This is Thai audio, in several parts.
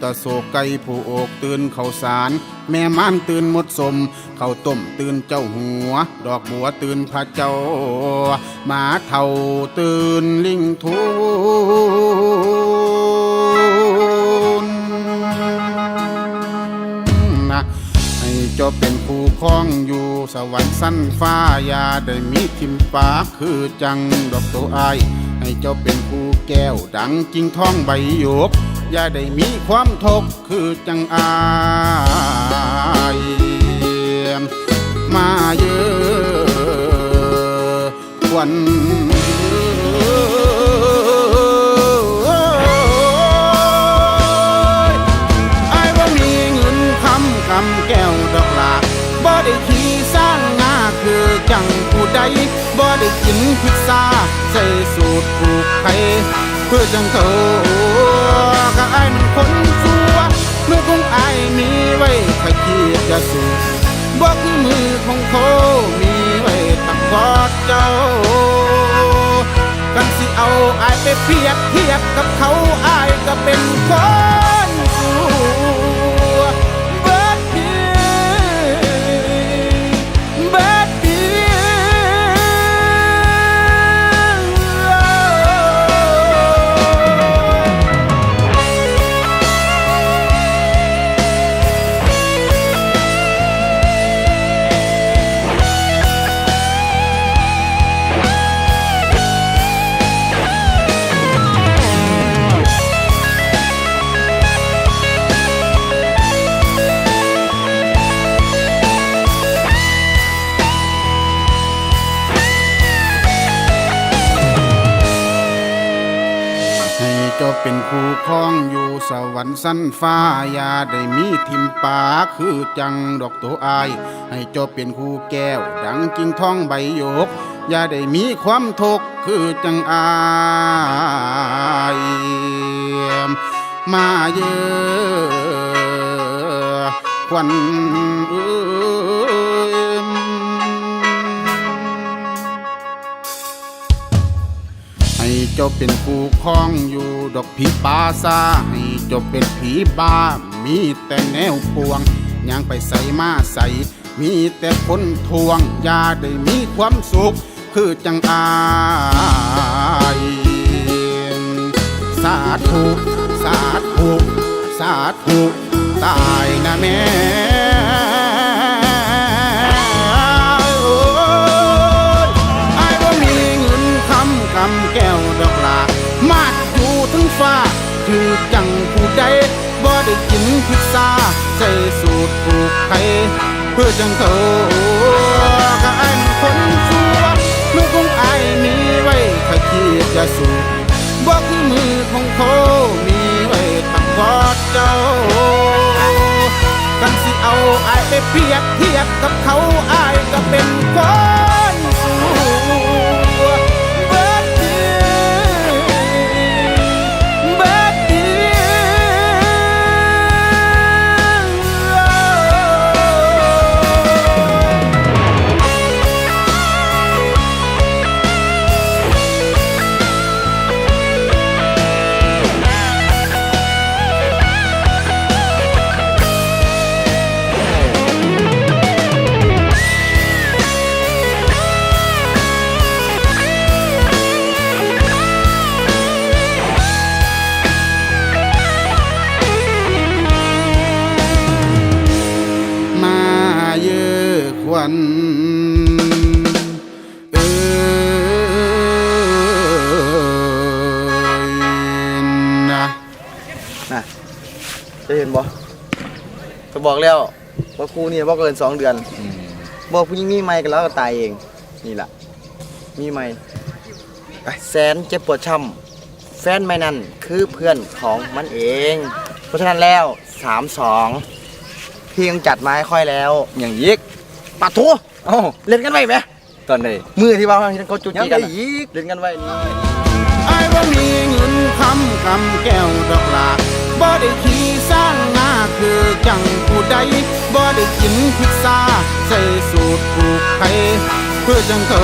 ตะโศกไก่ผู้โอกตื่นเขาสาร แม่ม้านตื่นหมดสม เขาต้มตื่นเจ้าหัว ดอกบัวตื่นพระเจ้า หมาเท่าตื่นลิงทูนนะให้เจ้าเป็นผู้ครองอยู่สวรรค์สั้นฟ้า ยาได้มีทิมปากคือจังดอกตัวไอให้เจ้าเป็นผู้แก้วดังจิงท้องใบหยก อย่าได้มีความทุกข์คือจังอายมาเยอะควันไอ้ว่ามีเงินคำคำแก้วดอกลาบ่ได้ขี่สร้างงาคือจังผู้ใดบ่ได้กินพิซซ่าใส่สูตรผูกไผ่เพื่อจังเขา ก็ไอ้ายมันคนสัวเมื่อคงไอ้ายมีไว้ขยี้จะสูบ่คือมือของเขามีไว้ตักกอดเจ้า กันสิเอาอายไปเปรียบเทียบกับเขาอายก็เป็นคน เป็นคู่ครองอยู่สวรรค์สั้นฟ้าอย่าได้มีทิมปาคือจังดอกตัวอาย ให้จ้าเป็นคู่แก้ว ดังกิ่งทองใบหยกอย่าได้มีความทุกข์คือจังอายมาเยอะควันเอ เจ้าเป็นผู้ครองอยู่ดอกผีปาซาให้เจ้าเป็นผีบ้า มีแต่แนวปวงย่างไปใส่มาใส่มีแต่คนทวงอย่าได้มีความสุข คือจังอายสาธุสาธุสาธุตายนะแม่ำคำแก้วดอกลามาดอยู่ถึงฟ้า คือจังผู้ใดบ่ได้กินพิซซ่าใส่สูตรผูกไข่เพื่อจังเขาก็ไอ้คนสัวเมื่อคงไอ้มีไว้ถ้าคิดจะสูบบ่คือมือของเขามีไว้ตักกอดเจ้ากันสิเอาไอายไปเปรียบเทียบกับเขาไอายก็เป็นคน จะเห็นบ่จะบอกแล้วว่าครูนี่บ่เกินสองเดือน บอกผู้หญิงมีไม่กันแล้วก็ตายเอง นี่ล่ะมีไม่แสนเจ็บปวดช้ำแฟนไม่นั่นคือเพื่อนของมันเอง เพราะฉะนั้นแล้วสามสองพี่ยังจัดมาให้ค่อยแล้ว อย่างยิกปัดทัวเอ้าเล่นกันไว้ไหมตอนนี้มือที่ว่าที่เขาจุดยังจีกันได้น่ะอีกเล่นกันไว้นี่ไอ้ว่ามีเงินคำคำแก้วดอกลาบ่ได้ขี่สร้างงาคือ จังผู้ใดบ่ได้กินพิซซ่าใส่สูตรผูกไข่เพื่อจังเขา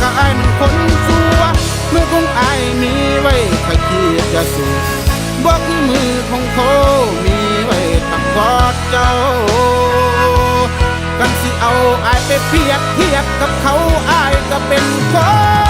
ก็ไอ้มันคนสัวเมื่อคงไอ้มีไว้ถ้าคิดจะสูบบอกมือของเขามีไว้ตักกอดเจ้ากันสิเอาไอายไปเปรียบเทียบกับเขาไอายก็เป็นคน